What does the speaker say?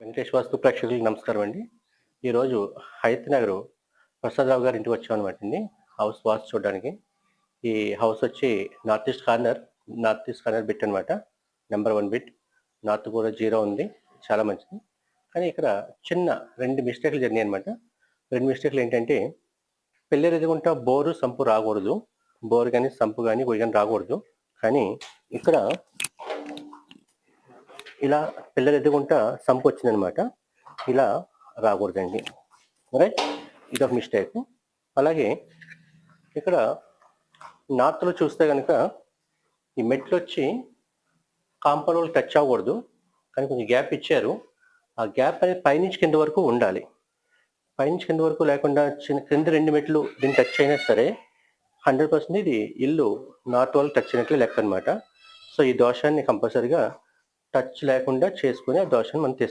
వెంకటేష్ వాస్తు ప్రేక్షకులకు నమస్కారం అండి. ఈరోజు హైత్ నగర్ ప్రసాదరావు గారి ఇంటికి వచ్చాం అనమాట అండి హౌస్ వాస్తు చూడడానికి. ఈ హౌస్ వచ్చి north east corner north east corner bit అనమాట నెంబర్ వన్ బిట్. నార్త్ కూడా జీరో ఉంది చాలా మంచిది. కానీ ఇక్కడ చిన్న రెండు మిస్టేక్లు జరిగినాయి అనమాట రెండు మిస్టేక్లు ఏంటంటే పిల్లలు ఎదుగుంటా బోరు సంపు రాకూడదు. బోరు కానీ సంపు కానీ గుడి కానీ రాకూడదు. కానీ ఇక్కడ ఇలా పిల్లలు ఎదుగుంటా సంపు వచ్చిందనమాట ఇలా రాకూడదండి రైట్ ఇదొక మిస్టేక్ అలాగే ఇక్కడ నార్త్లో చూస్తే కనుక ఈ మెట్లు వచ్చి కాంపౌండ్ టచ్ అవ్వకూడదు. కానీ కొంచెం గ్యాప్ ఇచ్చారు. ఆ గ్యాప్ అనేది పైనుంచి కింద వరకు ఉండాలి. పైనుంచి కింద వరకు లేకుండా చిన్న కింద రెండు మెట్లు దీన్ని టచ్ అయినా సరే హండ్రెడ్ పర్సెంట్ ఇది ఇల్లు నార్త్ వాళ్ళు టచ్ అయినట్లు లెక్క అనమాట సో ఈ దోషాన్ని కంపల్సరిగా టచ్ లేకుండా చేసుకుని ఆ దోషాన్ని మనం తీస్తాం.